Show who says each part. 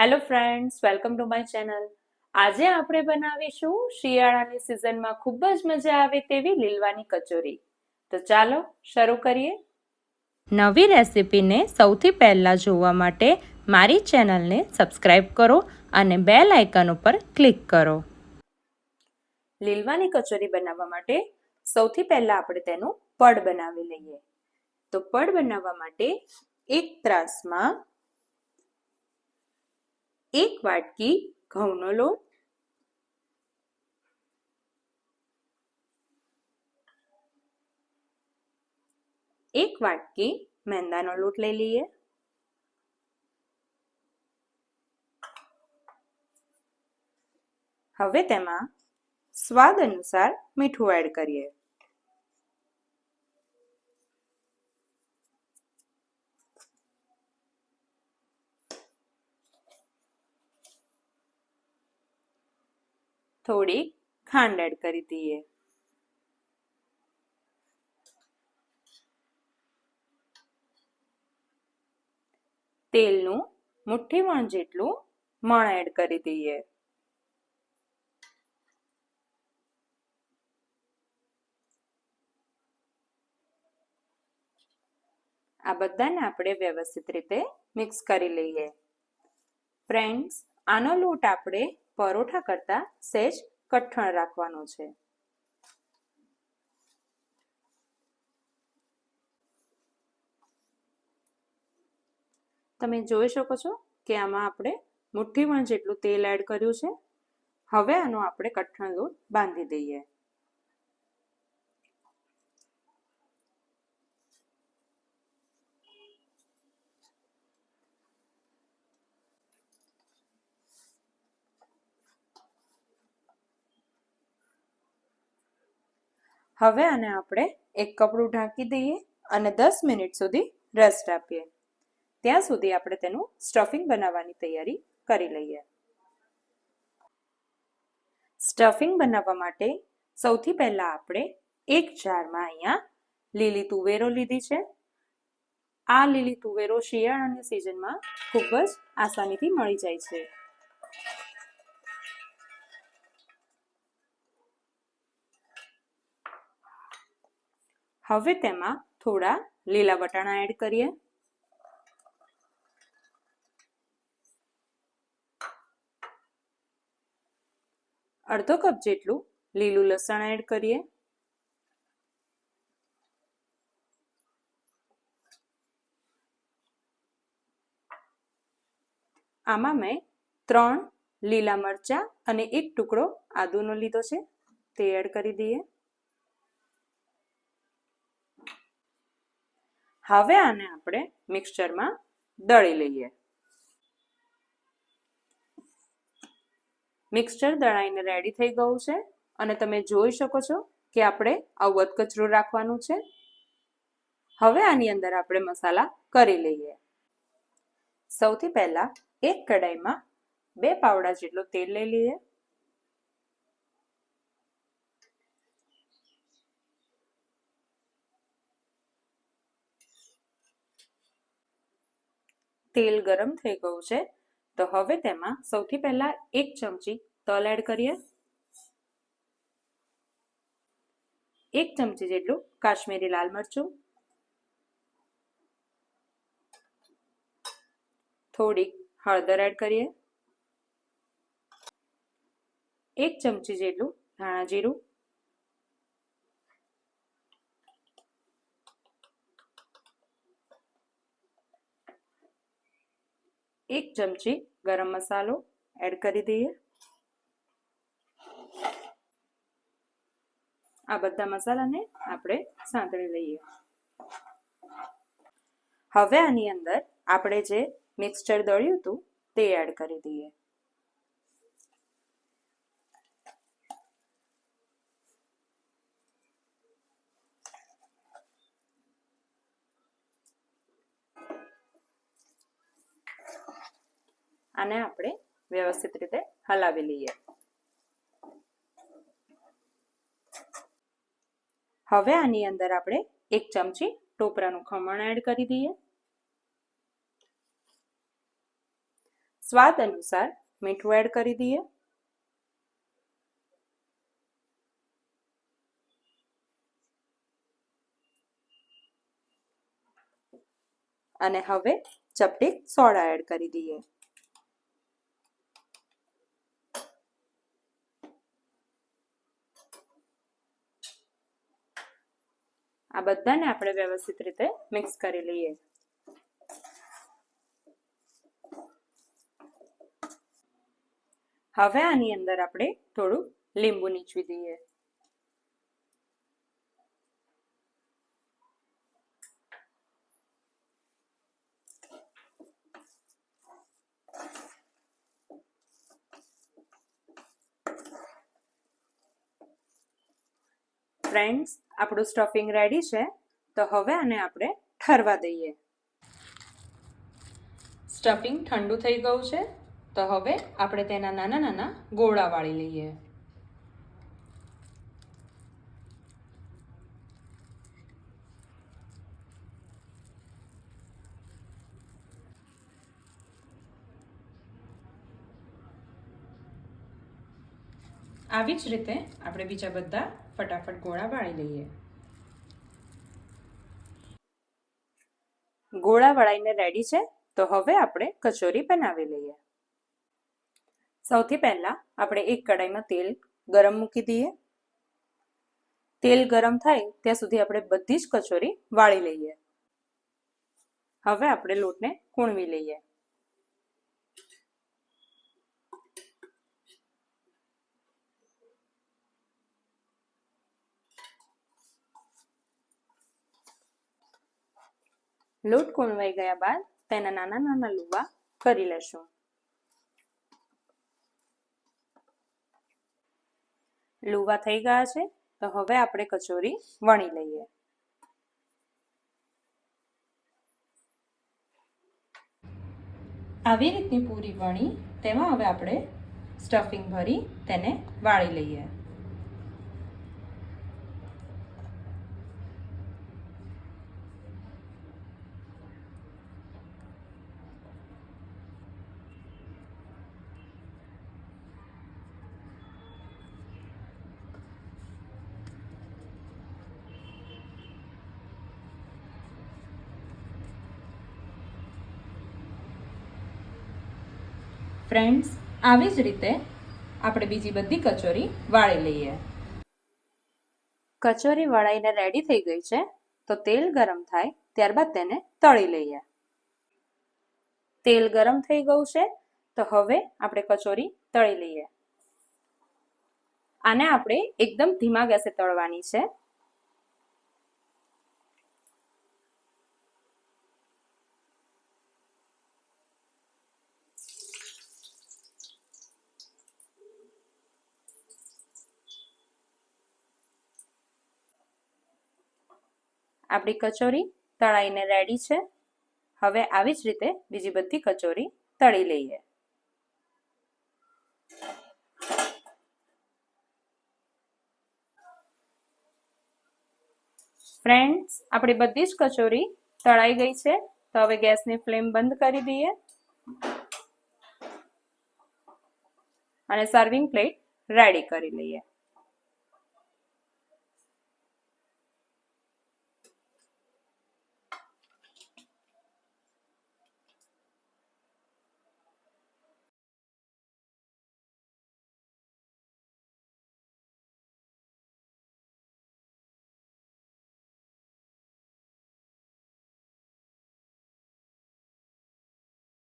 Speaker 1: Hello friends welcome to my channel આજે આપણે બનાવીશું શિયાળાની સિઝનમાં ખૂબ જ મજા આવે તેવી લીલવાની કચોરી. તો ચાલો શરૂ કરીએ. નવી રેસિપીને સૌથી પહેલાં જોવા માટે મારી ચેનલને સબસ્ક્રાઇબ કરો અને બેલ આઇકન ઉપર ક્લિક કરો. લીલવાની કચોરી બનાવવા માટે સૌથી પહેલાં આપણે તેનું પડ બનાવી લઈએ. તો પડ બનાવવા માટે એક ત્રાસમાં એક વાટકી ઘઉંનો લોટ એક વાટકી મેંદાનો લોટ લઈ લઈએ હવે તેમાં સ્વાદ અનુસાર મીઠું એડ કરીએ થોડી ખાંડ એડ કરી દઈએ. તેલનું મુઠ્ઠીવણ જેટલું મણ એડ કરી દઈએ. આ બધાને આપણે વ્યવસ્થિત રીતે મિક્સ કરી લઈએ. ફ્રેન્ડ્સ, આનો લોટ આપણે પરોઠા કરતાં સહેજ કઠણ રાખવાનો છે. તમે જોઈ શકો છો કે આમાં આપણે મુઠ્ઠીમાં જેટલું તેલ એડ કર્યું છે, હવે આનો આપણે કઠણ લોટ બાંધી દઈએ. હવે આને આપણે એક કપડું ઢાંકી દઈએ અને દસ મિનિટ સુધી રેસ્ટ આપીએ. ત્યાં સુધી આપણે તેનું સ્ટફિંગ બનાવવાની તૈયારી કરી લઈએ. સ્ટફિંગ બનાવવા માટે સૌથી પહેલાં આપણે એક જારમાં અહીંયા લીલી તુવેરો લીધી છે. આ લીલી તુવેરો શિયાળાની સિઝનમાં ખૂબ જ આસાનીથી મળી જાય છે. હવે તેમાં થોડા લીલા વટાણા એડ કરીએ. અડધો કપ જેટલું લીલું લસણ એડ કરીએ. આમાં મેં ત્રણ લીલા મરચા અને એક ટુકડો આદુનો લીધો છે, તે એડ કરી દઈએ. હવે આને આપણે મિક્સચરમાં દળી લઈએ. મિક્સચર દળાઈને રેડી થઈ ગયું છે અને તમે જોઈ શકો છો કે આપણે આવું કચરું રાખવાનું છે. હવે આની અંદર આપણે મસાલા કરી લઈએ. સૌથી પહેલા એક કડાઈમાં બે પાવડા જેટલું તેલ લઈ લઈએ. તેલ ગરમ થઈ ગયું છે. તો હવે તેમાં સૌથી પહેલા એક ચમચી તલ એડ કરીએ. એક ચમચી જેટલું કાશ્મીરી લાલ મરચું. થોડીક હળદર એડ કરીએ. એક ચમચી જેટલું ધાણા જીરું. એક ચમચી ગરમ મસાલો એડ કરી દઈએ. આ બધા મસાલાને આપણે સાંતળી લઈએ. હવે આની અંદર આપણે જે મિક્સચર દળ્યું હતું તે એડ કરી દઈએ. આને આપણે વ્યવસ્થિત રીતે હલાવી લઈએ. હવે આની અંદર આપણે એક ચમચી ટોપરાનું ખમણ એડ કરી દઈએ. સ્વાદ અનુસાર મીઠું એડ કરી દઈએ. અને હવે ચપટી સોડા એડ કરી દઈએ. બધાને આપણે વ્યવસ્થિત રીતે મિક્સ કરી લઈએ. હવે આની અંદર આપણે થોડું લીંબુ નીચવી દઈએ. ફ્રેન્ડ્સ આપણું સ્ટફિંગ રેડી છે, તો હવે આને આપણે ઠરવા દઈએ. સ્ટફિંગ ઠંડુ થઈ ગયું છે, તો હવે આપણે તેના નાના નાના ગોળા વાળી લઈએ. આવી જ રીતે આપણે બીજા બધા ફટાફટ ગોળા વાળી લઈએ. ગોળા વળાઈને રેડી છે, તો હવે આપણે કચોરી બનાવી લઈએ. સૌથી પહેલા આપણે એક કડાઈમાં તેલ ગરમ મૂકી દઈએ. તેલ ગરમ થાય ત્યાં સુધી આપણે બધી જ કચોરી વાળી લઈએ. હવે આપણે લોટને કૂણવી લઈએ. લોટ કૂણવાઈ ગયા બાદ તેના નાના નાના લુવા કરી લેશું. લુવા થઈ ગયા છે, તો હવે આપણે કચોરી વણી લઈએ. આવી રીતની પૂરી વણી, તેમાં હવે આપણે સ્ટફિંગ ભરી તેને વાળી લઈએ. ફ્રેન્ડ્સ, આવી જ રીતે આપણે બીજી બધી કચોરી વાળી લઈએ. કચોરી વળાઈને રેડી થઈ ગઈ છે, તો તેલ ગરમ થાય, ત્યારબાદ તેને તળી લઈએ. તેલ ગરમ થઈ ગયું છે, તો હવે આપણે કચોરી તળી લઈએ. આને આપણે એકદમ ધીમા ગેસે તળવાની છે. આપણી કચોરી તળાઈને રેડી છે. હવે આવી જ રીતે બીજી બધી કચોરી તળી લઈએ. ફ્રેન્ડ્સ આપણી બધી જ કચોરી તળાઈ ગઈ છે. તો હવે ગેસની ફ્લેમ બંધ કરી દઈએ. અને સર્વિંગ પ્લેટ રેડી કરી લઈએ.